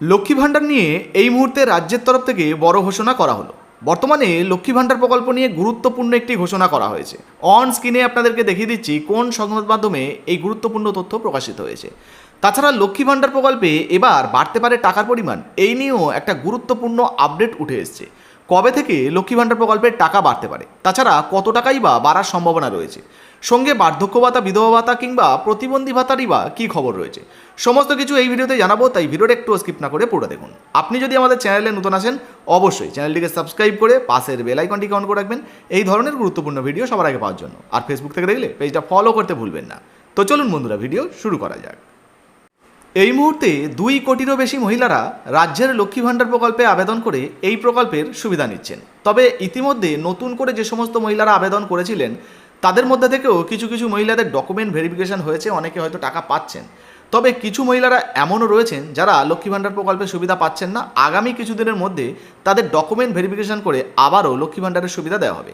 লক্ষ্মী ভাণ্ডার নিয়ে এই মুহূর্তে রাজ্যের তরফ থেকে বড় ঘোষণা করা হলো। বর্তমানে লক্ষ্মী ভাণ্ডার প্রকল্প নিয়ে গুরুত্বপূর্ণ একটি ঘোষণা করা হয়েছে। অন স্ক্রিনে আপনাদেরকে দেখিয়ে দিচ্ছি কোন সংবাদ মাধ্যমে এই গুরুত্বপূর্ণ তথ্য প্রকাশিত হয়েছে। তাছাড়া লক্ষ্মী ভাণ্ডার প্রকল্পে এবার বাড়তে পারে টাকার পরিমাণ, এই নিয়েও একটা গুরুত্বপূর্ণ আপডেট উঠে এসছে। কবে থেকে লক্ষ্মী ভাণ্ডার প্রকল্পের টাকা বাড়তে পারে? তাছাড়া কত টাকাই বা বাড়ার সম্ভাবনা রয়েছে? সঙ্গে বার্ধক্য ভাতা, বিধবা ভাতা কিংবা প্রতিবন্ধী ভাতারই বা কী খবর রয়েছে? সমস্ত কিছু এই ভিডিওতে জানাব, তাই ভিডিওটা একটু স্কিপ না করে পুরো দেখুন। আপনি যদি আমাদের চ্যানেলে নতুন আসেন, অবশ্যই চ্যানেলটিকে সাবস্ক্রাইব করে পাশের বেল আইকনটিকে অন করে রাখবেন, এই ধরনের গুরুত্বপূর্ণ ভিডিও সবার আগে পাওয়ার জন্য। আর ফেসবুক থেকে দেখলে পেজটা ফলো করতে ভুলবেন না। তো চলুন বন্ধুরা ভিডিও শুরু করা যাক। এই মুহূর্তে দুই কোটিরও বেশি মহিলারা রাজ্যের লক্ষ্মী ভাণ্ডার প্রকল্পে আবেদন করে এই প্রকল্পের সুবিধা নিচ্ছেন। তবে ইতিমধ্যে নতুন করে যে সমস্ত মহিলারা আবেদন করেছিলেন তাদের মধ্যে থেকেও কিছু কিছু মহিলাদের ডকুমেন্ট ভেরিফিকেশন হয়েছে, অনেকে হয়তো টাকা পাচ্ছেন। তবে কিছু মহিলারা এমনও রয়েছেন যারা লক্ষ্মী ভাণ্ডার প্রকল্পের সুবিধা পাচ্ছেন না। আগামী কিছুদিনের মধ্যে তাদের ডকুমেন্ট ভেরিফিকেশন করে আবারও লক্ষ্মী ভাণ্ডারের সুবিধা দেওয়া হবে।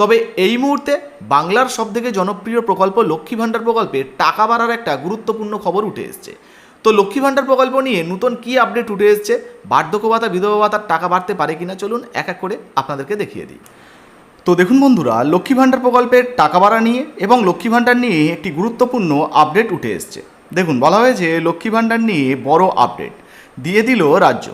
তবে এই মুহূর্তে বাংলার সবথেকে জনপ্রিয় প্রকল্প লক্ষ্মী ভাণ্ডার প্রকল্পে টাকা বাড়ার একটা গুরুত্বপূর্ণ খবর উঠে এসছে। তো লক্ষ্মী ভাণ্ডার প্রকল্প নিয়ে নতুন কি আপডেট উঠে এসছে? বার্ধক্য ভাতা, বিধবা ভাতার টাকা বাড়তে পারে কিনা? চলুন এক এক করে আপনাদেরকে দেখিয়ে দিই। তো দেখুন বন্ধুরা, লক্ষ্মী ভাণ্ডার প্রকল্পের টাকা বাড়া নিয়ে এবং লক্ষ্মী ভাণ্ডার নিয়ে একটি গুরুত্বপূর্ণ আপডেট উঠে এসছে। দেখুন, বলা হয়েছে লক্ষ্মী ভাণ্ডার নিয়ে বড় আপডেট দিয়ে দিল রাজ্য।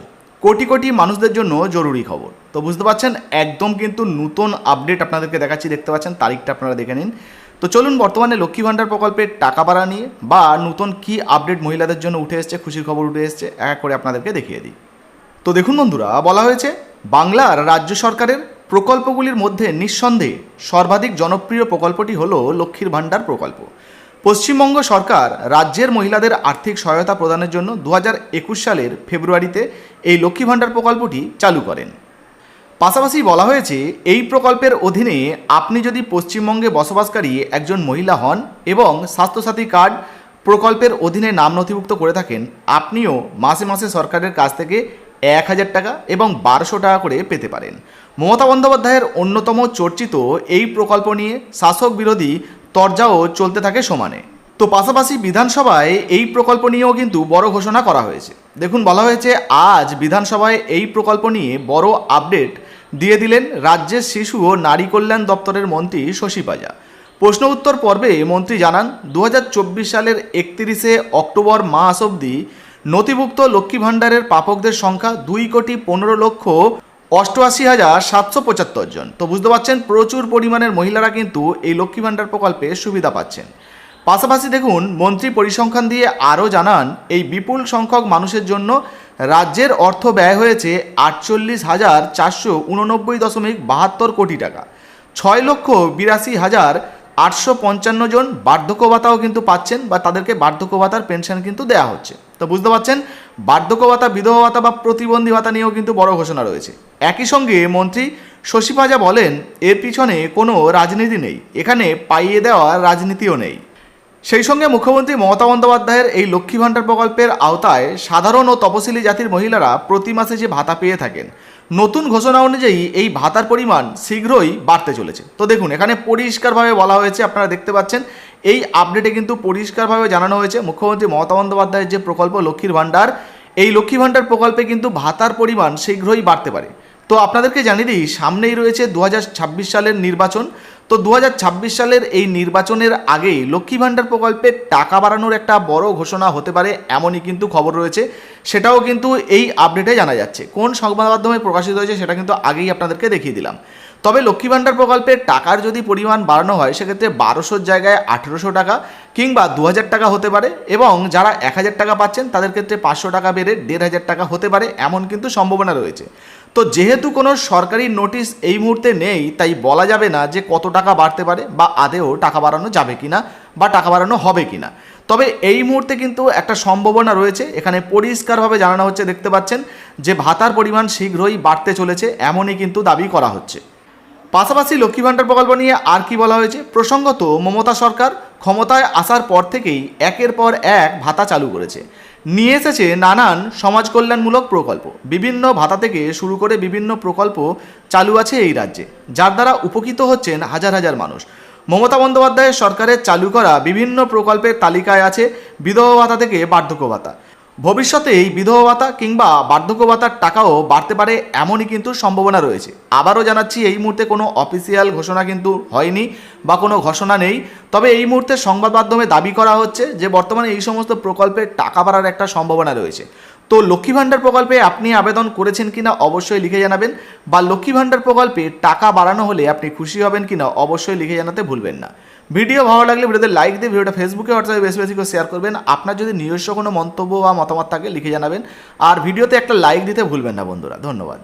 কোটি কোটি মানুষদের জন্য জরুরি খবর। তো বুঝতে পারছেন, একদম কিন্তু নতুন আপডেট আপনাদেরকে দেখাচ্ছি, দেখতে পাচ্ছেন, তারিখটা আপনারা দেখে নিন। তো চলুন, বর্তমানে লক্ষ্মী ভাণ্ডার প্রকল্পের টাকা বাড়া নিয়ে বা নতুন কি আপডেট মহিলাদের জন্য উঠে এসছে, খুশির খবর উঠে এসছে, এক এক করে আপনাদেরকে দেখিয়ে দিই। তো দেখুন বন্ধুরা, বলা হয়েছে, বাংলার রাজ্য সরকারের প্রকল্পগুলির মধ্যে নিঃসন্দেহে সর্বাধিক জনপ্রিয় প্রকল্পটি হল লক্ষ্মীর ভাণ্ডার প্রকল্প। পশ্চিমবঙ্গ সরকার রাজ্যের মহিলাদের আর্থিক সহায়তা প্রদানের জন্য দু সালের ফেব্রুয়ারিতে এই লক্ষ্মী ভাণ্ডার প্রকল্পটি চালু করেন। পাশাপাশি বলা হয়েছে, এই প্রকল্পের অধীনে আপনি যদি পশ্চিমবঙ্গে বসবাসকারী একজন মহিলা হন এবং স্বাস্থ্যসাথী কার্ড প্রকল্পের অধীনে নাম নথিভুক্ত করে থাকেন, আপনিও মাসে মাসে সরকারের কাছ থেকে এক হাজার টাকা এবং বারোশো টাকা করে পেতে পারেন। মমতা বন্দ্যোপাধ্যায়ের অন্যতম চর্চিত এই প্রকল্প নিয়ে শাসক বিরোধী তরজাও চলতে থাকে সমানে। তো পাশাপাশি বিধানসভায় এই প্রকল্প নিয়েও কিন্তু বড় ঘোষণা করা হয়েছে। দেখুন, বলা হয়েছে, আজ বিধানসভায় এই প্রকল্প নিয়ে বড় আপডেট দিয়ে দিলেন রাজ্যের শিশু ও নারী কল্যাণ দপ্তরের মন্ত্রী শশী পাজা। প্রশ্ন উত্তর পর্বে মন্ত্রী জানান, দু হাজার চব্বিশ সালের একত্রিশে অক্টোবর মাস অবধি নথিভুক্ত লক্ষ্মী ভাণ্ডারের প্রাপকদের সংখ্যা দুই কোটি পনেরো লক্ষ অষ্টআশি হাজার সাতশো পঁচাত্তর জন। তো বুঝতে পারছেন, প্রচুর পরিমাণের মহিলারা কিন্তু এই লক্ষ্মী ভাণ্ডার প্রকল্পে সুবিধা পাচ্ছেন। পাশাপাশি দেখুন, মন্ত্রী পরিসংখ্যান দিয়ে আরও জানান, এই বিপুল সংখ্যক মানুষের জন্য রাজ্যের অর্থ ব্যয় হয়েছে আটচল্লিশ হাজার চারশো উননব্বই দশমিক বাহাত্তর কোটি টাকা। ছয় লক্ষ বিরাশি হাজার আটশো পঞ্চান্ন জন বার্ধক্য ভাতাও কিন্তু পাচ্ছেন বা তাদেরকে বার্ধক্য ভাতার পেনশন কিন্তু দেওয়া হচ্ছে। তো বুঝতে পারছেন? বার্ধক্য ভাতা বিধবা ভাতা বা প্রতিবন্ধী ভাতা নিয়েও কিন্তু বড় ঘোষণা রয়েছে। একই সঙ্গে মন্ত্রী শশী পাজা বলেন, এর পিছনে কোনো রাজনীতি নেই। এখানে পাইয়ে দেওয়ার রাজনীতিও নেই। সেই সঙ্গে মুখ্যমন্ত্রী মমতা বন্দ্যোপাধ্যায়ের এই লক্ষ্মী ভাণ্ডার প্রকল্পের আওতায় সাধারণ ও তপশিলি জাতির মহিলারা প্রতি মাসে যে ভাতা পেয়ে থাকেন, নতুন ঘোষণা অনুযায়ী এই ভাতার পরিমাণ শীঘ্রই বাড়তে চলেছে। তো দেখুন, এখানে পরিষ্কারভাবে বলা হয়েছে, আপনারা দেখতে পাচ্ছেন এই আপডেটে কিন্তু পরিষ্কারভাবে জানানো হয়েছে মুখ্যমন্ত্রী মমতা বন্দ্যোপাধ্যায়ের যে প্রকল্প লক্ষ্মীর ভাণ্ডার, এই লক্ষ্মী ভাণ্ডার প্রকল্পে কিন্তু ভাতার পরিমাণ শীঘ্রই বাড়তে পারে। তো আপনাদেরকে জানিয়ে দিই, সামনেই রয়েছে দু হাজার ছাব্বিশ সালের নির্বাচন। তো দু হাজার ছাব্বিশ সালের এই নির্বাচনের আগেই লক্ষ্মী ভাণ্ডার প্রকল্পে টাকা বাড়ানোর একটা বড় ঘোষণা হতে পারে এমনই কিন্তু খবর রয়েছে। সেটাও কিন্তু এই আপডেটে জানা যাচ্ছে। কোন সংবাদ মাধ্যমে প্রকাশিত হয়েছে সেটা কিন্তু আগেই আপনাদেরকে দেখিয়ে দিলাম। তবে লক্ষ্মী ভাণ্ডার প্রকল্পে টাকার যদি পরিমাণ বাড়ানো হয়, সেক্ষেত্রে বারোশোর জায়গায় আঠেরোশো টাকা কিংবা দু হাজার টাকা হতে পারে এবং যারা এক হাজার টাকা পাচ্ছেন, তাদের ক্ষেত্রে পাঁচশো টাকা বেড়ে দেড় হাজার টাকা হতে পারে এমন কিন্তু সম্ভাবনা রয়েছে। তো যেহেতু কোনো সরকারি নোটিশ এই মুহূর্তে নেই, তাই বলা যাবে না যে কত টাকা বাড়তে পারে বা আদেও টাকা বাড়ানো যাবে কি না বা টাকা বাড়ানো হবে কিনা। তবে এই মুহূর্তে কিন্তু একটা সম্ভাবনা রয়েছে, এখানে পরিষ্কারভাবে জানানো হচ্ছে, দেখতে পাচ্ছেন যে ভাতার পরিমাণ শীঘ্রই বাড়তে চলেছে, এমনই কিন্তু দাবি করা হচ্ছে। পাশাপাশি লক্ষ্মী ভাণ্ডার প্রকল্প নিয়ে আর কি বলা হয়েছে? প্রসঙ্গত, মমতা সরকার ক্ষমতায় আসার পর থেকেই একের পর এক ভাতা চালু করেছে। নিয়ে এসেছে নানান সমাজ কল্যাণমূলক প্রকল্প। বিভিন্ন ভাতা থেকে শুরু করে বিভিন্ন প্রকল্প চালু আছে এই রাজ্যে, যার দ্বারা উপকৃত হচ্ছেন হাজার হাজার মানুষ। মমতা বন্দ্যোপাধ্যায়ের সরকারের চালু করা বিভিন্ন প্রকল্পের তালিকায় আছে বিধবা ভাতা থেকে বার্ধক্য ভাতা। ভবিষ্যতে এই বিধবা ভাতা কিংবা বার্ধক্য ভাতার টাকাও বাড়তে পারে এমনই কিন্তু সম্ভাবনা রয়েছে। আবারও জানাচ্ছি, এই মুহূর্তে কোনো অফিসিয়াল ঘোষণা কিন্তু হয়নি বা কোনো ঘোষণা নেই। তবে এই মুহূর্তে সংবাদ মাধ্যমে দাবি করা হচ্ছে যে, বর্তমানে এই সমস্ত প্রকল্পের টাকা বাড়ার একটা সম্ভাবনা রয়েছে। তো লক্ষ্মী ভাণ্ডার প্রকল্পে আপনি আবেদন করেছেন কিনা অবশ্যই লিখে জানাবেন বা লক্ষ্মী ভাণ্ডার প্রকল্পে টাকা বাড়ানো হলে আপনি খুশি হবেন কিনা অবশ্যই লিখে জানাতে ভুলবেন না। ভিডিও ভালো লাগলে ভিডিওতে লাইক দিয়ে ভিডিওটা ফেসবুকে, হোয়াটসঅ্যাপে বেশি বেশি করে শেয়ার করবেন। আপনার যদি নিজস্ব কোনো মন্তব্য বা মতামত থাকে লিখে জানাবেন। আর ভিডিওতে একটা লাইক দিতে ভুলবেন না বন্ধুরা। ধন্যবাদ।